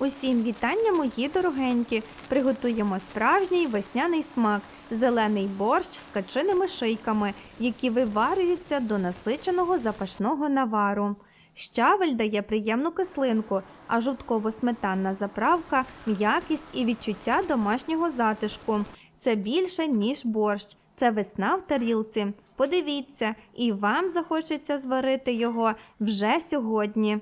Усім вітання, мої дорогенькі! Приготуємо справжній весняний смак, зелений борщ з качиними шийками, які виварюються до насиченого запашного навару. Щавель дає приємну кислинку, а жовтково-сметанна заправка м'якість і відчуття домашнього затишку. Це більше, ніж борщ. Це весна в тарілці. Подивіться, і вам захочеться зварити його вже сьогодні.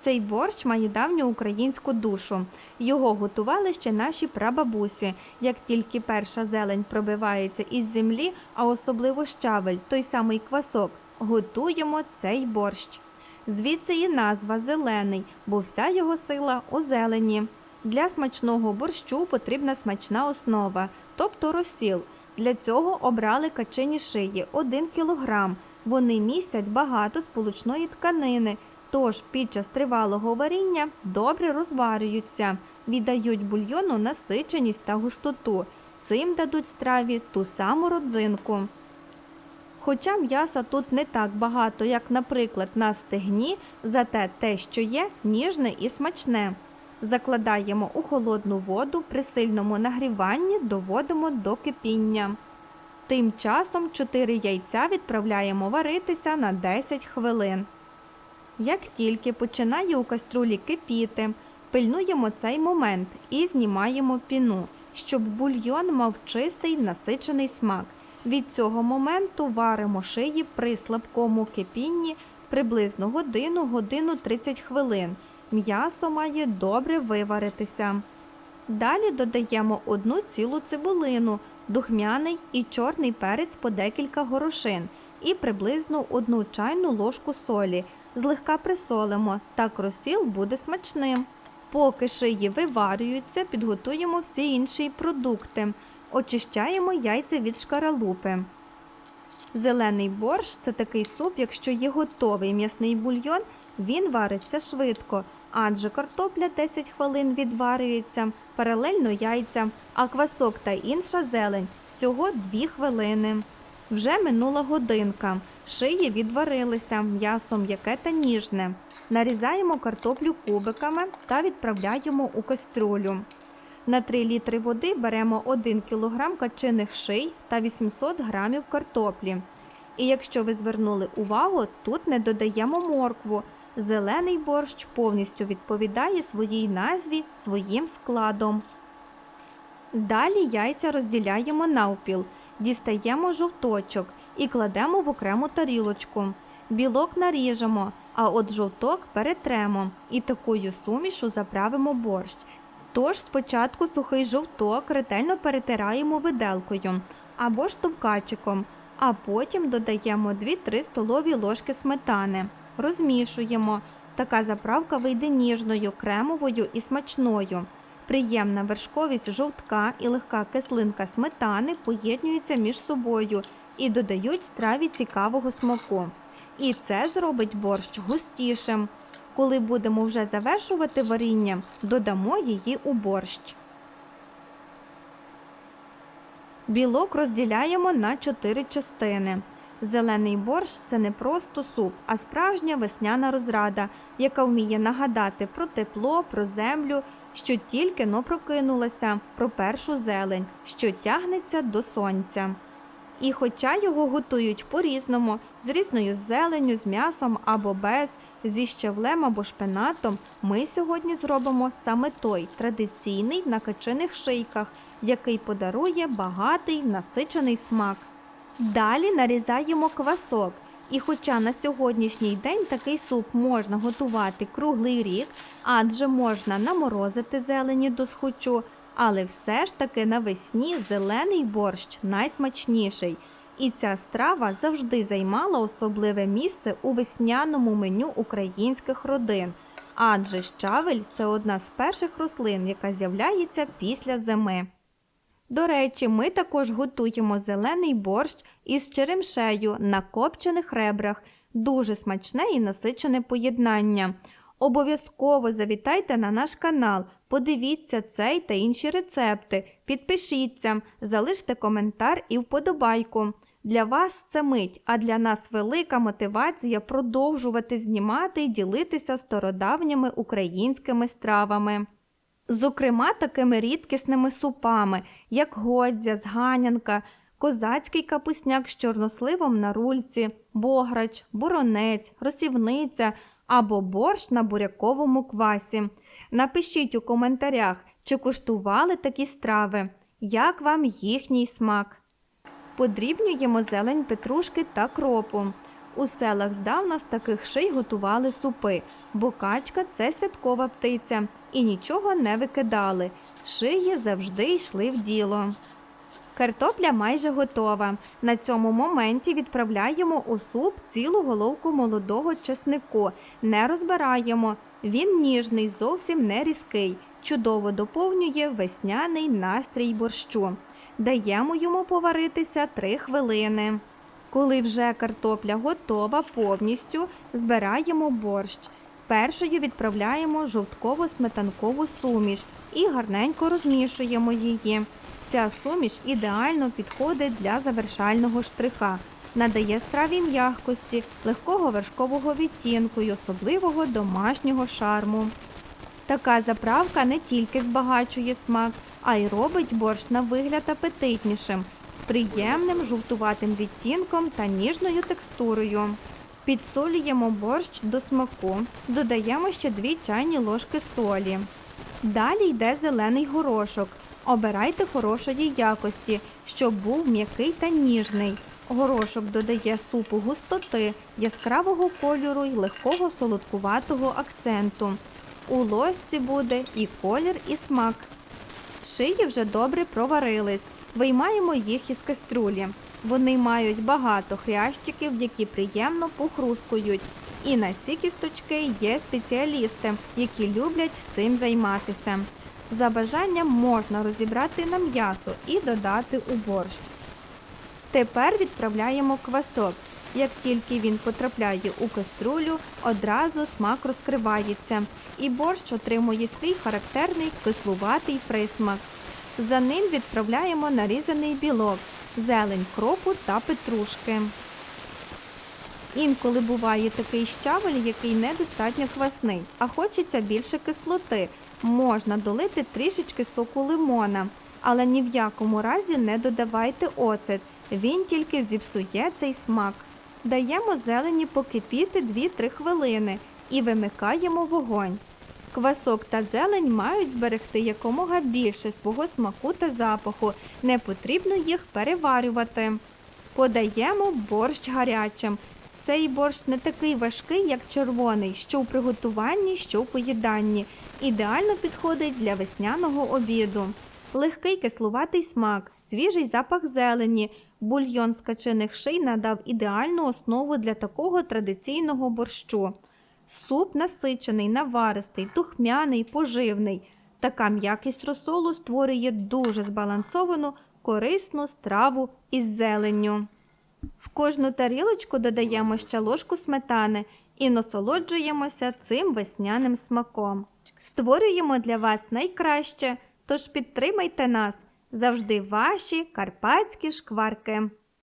Цей борщ має давню українську душу. Його готували ще наші прабабусі. Як тільки перша зелень пробивається із землі, а особливо щавель, той самий квасок, готуємо цей борщ. Звідси і назва зелений, бо вся його сила у зелені. Для смачного борщу потрібна смачна основа, тобто розсіл. Для цього обрали качині шиї 1 кг. Вони містять багато сполучної тканини, тож під час тривалого варіння добре розварюються, віддають бульйону насиченість та густоту. Цим дадуть страві ту саму родзинку. Хоча м'яса тут не так багато, як, наприклад, на стегні, зате те, що є, ніжне і смачне. Закладаємо у холодну воду при сильному нагріванні доводимо до кипіння. Тим часом 4 яйця відправляємо варитися на 10 хвилин. Як тільки починає у каструлі кипіти, пильнуємо цей момент і знімаємо піну, щоб бульйон мав чистий насичений смак. Від цього моменту варимо шиї при слабкому кипінні приблизно годину, годину 30 хвилин. М'ясо має добре виваритися. Далі додаємо одну цілу цибулину, духмяний і чорний перець по декілька горошин і приблизно одну чайну ложку солі. Злегка присолимо, так розсіл буде смачним. Поки шиї виварюються, підготуємо всі інші продукти. Очищаємо яйця від шкаралупи. Зелений борщ це такий суп, якщо є готовий м'ясний бульйон, він вариться швидко, адже картопля 10 хвилин відварюється, паралельно яйця, а квасок та інша зелень всього 2 хвилини. Вже минула годинка. Шиї відварилися, м'ясо м'яке та ніжне. Нарізаємо картоплю кубиками та відправляємо у кастрюлю. На 3 літри води беремо 1 кг качиних ший та 800 г картоплі. І якщо ви звернули увагу, тут не додаємо моркву. Зелений борщ повністю відповідає своїй назві своїм складом. Далі яйця розділяємо навпіл, дістаємо жовточок і кладемо в окрему тарілочку. Білок наріжемо, а от жовток перетремо і такою сумішу заправимо борщ. Тож спочатку сухий жовток ретельно перетираємо виделкою або ж товкачиком, а потім додаємо 2-3 столові ложки сметани. Розмішуємо. Така заправка вийде ніжною, кремовою і смачною. Приємна вершковість жовтка і легка кислинка сметани поєднуються між собою і додають страві цікавого смаку. І це зробить борщ густішим. Коли будемо вже завершувати варіння, додамо її у борщ. Білок розділяємо на 4 частини. Зелений борщ це не просто суп, а справжня весняна розрада, яка вміє нагадати про тепло, про землю, що тільки но прокинулася, про першу зелень, що тягнеться до сонця. І хоча його готують по-різному, з різною зеленню, з м'ясом або без, зі щавлем або шпинатом, ми сьогодні зробимо саме той традиційний на качиних шийках, який подарує багатий насичений смак. Далі нарізаємо квасок. І хоча на сьогоднішній день такий суп можна готувати круглий рік, адже можна наморозити зелені до схочу, але все ж таки навесні зелений борщ найсмачніший. І ця страва завжди займала особливе місце у весняному меню українських родин, адже щавель це одна з перших рослин, яка з'являється після зими. До речі, ми також готуємо зелений борщ із черемшею на копчених ребрах. Дуже смачне і насичене поєднання. Обов'язково завітайте на наш канал, подивіться цей та інші рецепти, підпишіться, залиште коментар і вподобайку. Для вас це мить, а для нас велика мотивація продовжувати знімати і ділитися стародавніми українськими стравами. Зокрема, такими рідкісними супами, як годзя, зганянка, козацький капусняк з чорносливом на рульці, бограч, буронець, росівниця або борщ на буряковому квасі. Напишіть у коментарях, чи куштували такі страви, як вам їхній смак. Подрібнюємо зелень петрушки та кропу. У селах здавна з таких ший готували супи, бо качка це святкова птиця, і нічого не викидали. Шиї завжди йшли в діло. Картопля майже готова. На цьому моменті відправляємо у суп цілу головку молодого чеснику. Не розбираємо. Він ніжний, зовсім не різкий. Чудово доповнює весняний настрій борщу. Даємо йому поваритися 3 хвилини. Коли вже картопля готова повністю, збираємо борщ. Першою відправляємо жовтково-сметанкову суміш і гарненько розмішуємо її. Ця суміш ідеально підходить для завершального штриха, надає страві м'якості, легкого вершкового відтінку й особливого домашнього шарму. Така заправка не тільки збагачує смак, а й робить борщ на вигляд апетитнішим, приємним жовтуватим відтінком та ніжною текстурою. Підсолюємо борщ до смаку, додаємо ще 2 чайні ложки солі. Далі йде зелений горошок. Обирайте хорошої якості, щоб був м'який та ніжний. Горошок додає супу густоти, яскравого кольору й легкого солодкуватого акценту. У ложці буде і колір, і смак. Шиї вже добре проварились. Виймаємо їх із каструлі. Вони мають багато хрящиків, які приємно похрускують. І на ці кісточки є спеціалісти, які люблять цим займатися. За бажанням можна розібрати на м'ясо і додати у борщ. Тепер відправляємо квасок. Як тільки він потрапляє у каструлю, одразу смак розкривається, і борщ отримує свій характерний кислуватий присмак. За ним відправляємо нарізаний білок, зелень кропу та петрушки. Інколи буває такий щавель, який недостатньо квасний, а хочеться більше кислоти. Можна долити трішечки соку лимона, але ні в якому разі не додавайте оцет, він тільки зіпсує цей смак. Даємо зелені покипіти 2-3 хвилини і вимикаємо вогонь. Квасок та зелень мають зберегти якомога більше свого смаку та запаху, не потрібно їх переварювати. Подаємо борщ гарячим. Цей борщ не такий важкий, як червоний, що у приготуванні, що в поїданні. Ідеально підходить для весняного обіду. Легкий кислуватий смак, свіжий запах зелені, бульйон з качених ший надав ідеальну основу для такого традиційного борщу. Суп насичений, наваристий, тухмяний, поживний. Така м'якість розсолу створює дуже збалансовану, корисну страву із зеленню. В кожну тарілочку додаємо ще ложку сметани і насолоджуємося цим весняним смаком. Створюємо для вас найкраще, тож підтримайте нас завжди ваші карпатські шкварки.